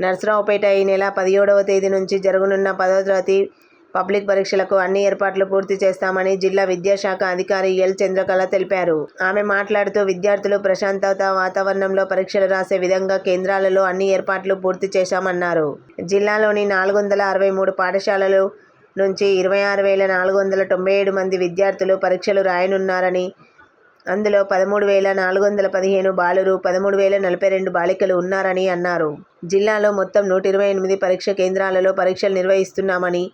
నర్సరావుపేట ఈ నెల పదిహేడవ తేదీ నుంచి జరగనున్న పదో తరగతి పబ్లిక్ పరీక్షలకు అన్ని ఏర్పాట్లు పూర్తి చేస్తామని జిల్లా విద్యాశాఖ అధికారి ఎల్ చంద్రకళ తెలిపారు. ఆమె మాట్లాడుతూ విద్యార్థులు ప్రశాంతత వాతావరణంలో పరీక్షలు రాసే విధంగా కేంద్రాలలో అన్ని ఏర్పాట్లు పూర్తి చేశామన్నారు. జిల్లాలోని నాలుగు వందల అరవై మూడు పాఠశాలలు నుంచి ఇరవై ఆరు వేల నాలుగు వందల తొంభై ఏడు మంది విద్యార్థులు పరీక్షలు రాయనున్నారని అందులో పదమూడు వేల నాలుగు వందల పదిహేను బాలురు పదమూడు వేల నలభై రెండు బాలికలు ఉన్నారని అన్నారు. జిల్లాలో మొత్తం నూట ఇరవై ఎనిమిది పరీక్ష కేంద్రాలలో పరీక్షలు నిర్వహిస్తున్నామని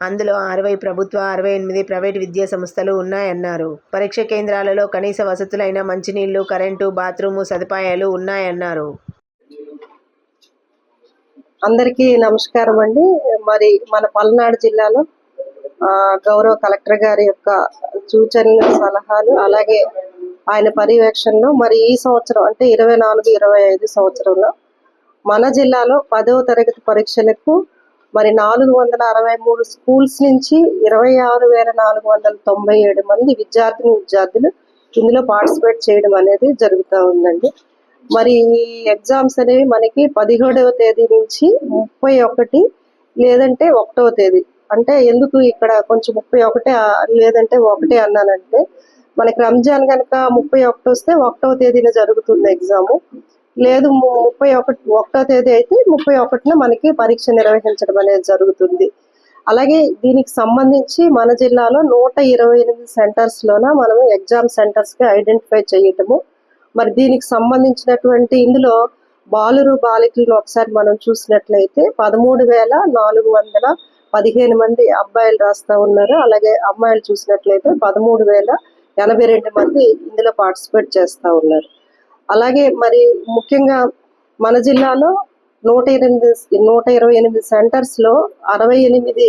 అందులో అరవై ప్రభుత్వ అరవై ఎనిమిది ప్రైవేట్ విద్యా సంస్థలు ఉన్నాయన్నారు. పరీక్ష కేంద్రాలలో కనీస వసతులైన మంచినీళ్ళు కరెంటు బాత్రూము సదుపాయాలు ఉన్నాయన్నారు. అందరికీ నమస్కారం అండి. మరి మన పల్నాడు జిల్లాలో గౌరవ కలెక్టర్ గారి యొక్క సూచనలు సలహాలు అలాగే ఆయన పర్యవేక్షణలో మరి ఈ సంవత్సరం అంటే ఇరవై నాలుగు ఇరవై ఐదు సంవత్సరంలో మన జిల్లాలో పదవ తరగతి పరీక్షలకు మరి నాలుగు వందల అరవై మూడు స్కూల్స్ నుంచి ఇరవై ఆరు వేల నాలుగు వందల తొంభై ఏడు మంది విద్యార్థిని విద్యార్థులు ఇందులో పార్టిసిపేట్ చేయడం అనేది జరుగుతూ ఉందండి. మరి ఈ ఎగ్జామ్స్ అనేవి మనకి పదిహేడవ తేదీ నుంచి ముప్పై ఒకటి లేదంటే ఒకటవ తేదీ. అంటే ఎందుకు ఇక్కడ కొంచెం ముప్పై ఒకటే లేదంటే ఒకటే అన్నానంటే మనకి రంజాన్ కనుక ముప్పై ఒకటి వస్తే ఒకటవ తేదీన జరుగుతుంది ఎగ్జామ్ లేదు ముప్పై ఒకటి ఒకటో తేదీ అయితే ముప్పై ఒకటిన మనకి పరీక్ష నిర్వహించడం అనేది జరుగుతుంది. అలాగే దీనికి సంబంధించి మన జిల్లాలో నూట ఇరవై ఎనిమిది సెంటర్స్ లోన మనం ఎగ్జామ్ సెంటర్స్కి ఐడెంటిఫై చేయటము. మరి దీనికి సంబంధించినటువంటి ఇందులో బాలురు బాలికలను ఒకసారి మనం చూసినట్లయితే పదమూడు వేల నాలుగు వందల పదిహేను మంది అబ్బాయిలు రాస్తా ఉన్నారు. అలాగే అమ్మాయిలు చూసినట్లయితే పదమూడు వేల ఎనభై రెండు మంది ఇందులో పార్టిసిపేట్ చేస్తా ఉన్నారు. అలాగే మరి ముఖ్యంగా మన జిల్లాలో నూట ఎనిమిది నూట ఇరవై ఎనిమిది సెంటర్స్లో అరవై ఎనిమిది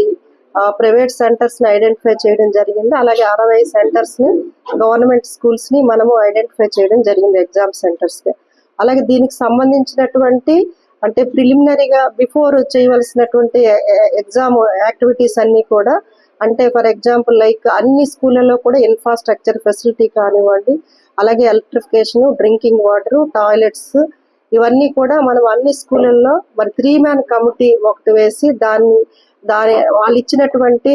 ప్రైవేట్ సెంటర్స్ని ఐడెంటిఫై చేయడం జరిగింది. అలాగే అరవై సెంటర్స్ని గవర్నమెంట్ స్కూల్స్ని మనము ఐడెంటిఫై చేయడం జరిగింది ఎగ్జామ్ సెంటర్స్కి. అలాగే దీనికి సంబంధించినటువంటి అంటే ప్రిలిమినరీగా బిఫోర్ చేయవలసినటువంటి ఎగ్జామ్ యాక్టివిటీస్ అన్ని కూడా అంటే ఫర్ ఎగ్జాంపుల్ లైక్ అన్ని స్కూళ్ళలో కూడా ఇన్ఫ్రాస్ట్రక్చర్ ఫెసిలిటీ కానివ్వండి అలాగే ఎలక్ట్రిఫికేషన్ డ్రింకింగ్ వాటర్ టాయిలెట్స్ ఇవన్నీ కూడా మనం అన్ని స్కూళ్ళల్లో మరి త్రీ మ్యాన్ కమిటీ ఒకటి వేసి దాన్ని దాని వాళ్ళు ఇచ్చినటువంటి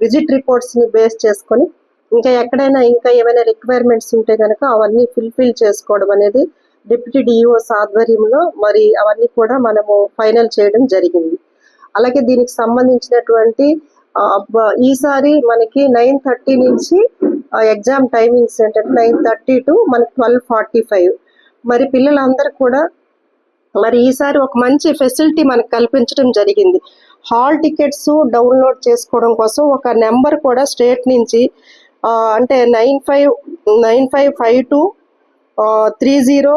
విజిట్ రిపోర్ట్స్ని బేస్ చేసుకొని ఇంకా ఎక్కడైనా ఇంకా ఏమైనా రిక్వైర్మెంట్స్ ఉంటే కనుక అవన్నీ ఫుల్ఫిల్ చేసుకోవడం అనేది డిప్యూటీ డిఈఓస్ ఆధ్వర్యంలో మరి అవన్నీ కూడా మనము ఫైనల్ చేయడం జరిగింది. అలాగే దీనికి సంబంధించినటువంటి ఈసారి మనకి నైన్ థర్టీ నుంచి ఎగ్జామ్ టైమింగ్స్ ఏంటంటే నైన్ థర్టీ టు మనకి ట్వెల్వ్ ఫార్టీ ఫైవ్. మరి పిల్లలందరూ కూడా మరి ఈసారి ఒక మంచి ఫెసిలిటీ మనకు కల్పించడం జరిగింది. హాల్ టికెట్స్ డౌన్లోడ్ చేసుకోవడం కోసం ఒక నెంబర్ కూడా స్టేట్ నుంచి అంటే nine five nine five five two three zero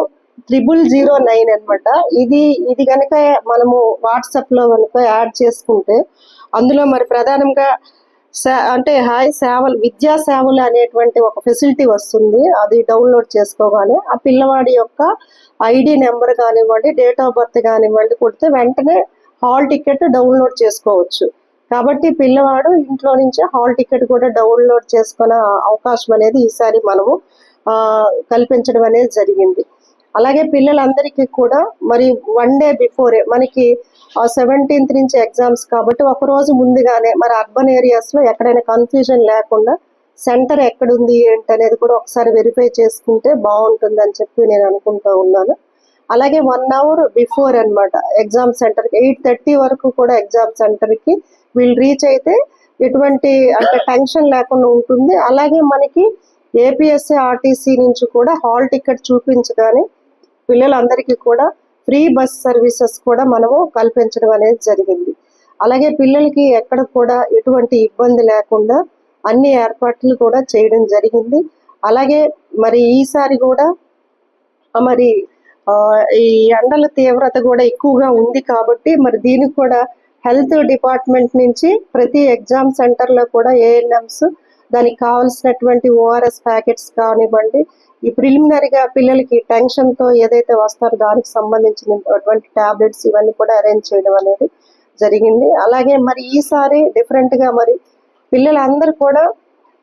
triple zero nine అనమాట ఇది ఇది కనుక మనము వాట్సాప్లో కనుక యాడ్ చేసుకుంటే అందులో మరి ప్రధానంగా సే- అంటే హాయ్ సేవలు విద్యా సేవలు అనేటువంటి ఒక ఫెసిలిటీ వస్తుంది. అది డౌన్లోడ్ చేసుకోగానే ఆ పిల్లవాడి యొక్క ఐడి నెంబర్ కానివ్వండి డేట్ ఆఫ్ బర్త్ కానివ్వండి కొడితే వెంటనే హాల్ టికెట్ డౌన్లోడ్ చేసుకోవచ్చు. కాబట్టి పిల్లవాడు ఇంట్లో నుంచి హాల్ టికెట్ కూడా డౌన్లోడ్ చేసుకునే అవకాశం అనేది ఈసారి మనము కల్పించడం అనేది జరిగింది. అలాగే పిల్లలందరికీ కూడా మరి వన్ డే బిఫోరే మనకి సెవెంటీన్త్ నుంచి ఎగ్జామ్స్ కాబట్టి ఒక రోజు ముందుగానే మరి అర్బన్ ఏరియాస్లో ఎక్కడైనా కన్ఫ్యూజన్ లేకుండా సెంటర్ ఎక్కడుంది ఏంటి అనేది కూడా ఒకసారి వెరిఫై చేసుకుంటే బాగుంటుంది అని చెప్పి నేను అనుకుంటూ ఉన్నాను. అలాగే వన్ అవర్ బిఫోర్ అన్నమాట ఎగ్జామ్ సెంటర్ ఎయిట్ థర్టీ వరకు కూడా ఎగ్జామ్ సెంటర్కి వీళ్ళు రీచ్ అయితే ఎటువంటి అంటే టెన్షన్ లేకుండా ఉంటుంది. అలాగే మనకి ఏపీఎస్సీ ఆర్టీసీ నుంచి కూడా హాల్ టికెట్ చూపించగానే పిల్లలందరికీ కూడా ఫ్రీ బస్ సర్వీసెస్ కూడా మనము కల్పించడం అనేది జరిగింది. అలాగే పిల్లలకి ఎక్కడ కూడా ఎటువంటి ఇబ్బంది లేకుండా అన్ని ఏర్పాట్లు కూడా చేయడం జరిగింది. అలాగే మరి ఈసారి కూడా మరి ఈ ఎండల తీవ్రత కూడా ఎక్కువగా ఉంది కాబట్టి మరి దీనికి కూడా హెల్త్ డిపార్ట్మెంట్ నుంచి ప్రతి ఎగ్జామ్ సెంటర్లో కూడా ఏఎన్ఎంస్ దానికి కావాల్సినటువంటి ఓఆర్ఎస్ ప్యాకెట్స్ కానివ్వండి ఈ ప్రిలిమినరీగా పిల్లలకి టెన్షన్తో ఏదైతే వస్తారో దానికి సంబంధించినటువంటి టాబ్లెట్స్ ఇవన్నీ కూడా అరేంజ్ చేయడం అనేది జరిగింది. అలాగే మరి ఈసారి డిఫరెంట్గా మరి పిల్లలందరూ కూడా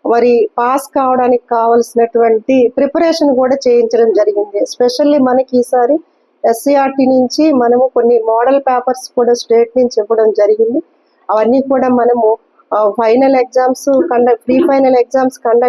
మరి పాస్ కావడానికి కావలసినటువంటి ప్రిపరేషన్ కూడా చేయించడం జరిగింది. ఎస్పెషల్లీ మనకి ఈసారి ఎస్సీఆర్టీ నుంచి మనము కొన్ని మోడల్ పేపర్స్ కూడా స్టేట్ నుంచి ఇవ్వడం జరిగింది. అవన్నీ కూడా మనము final exams conduct pre final exams conduct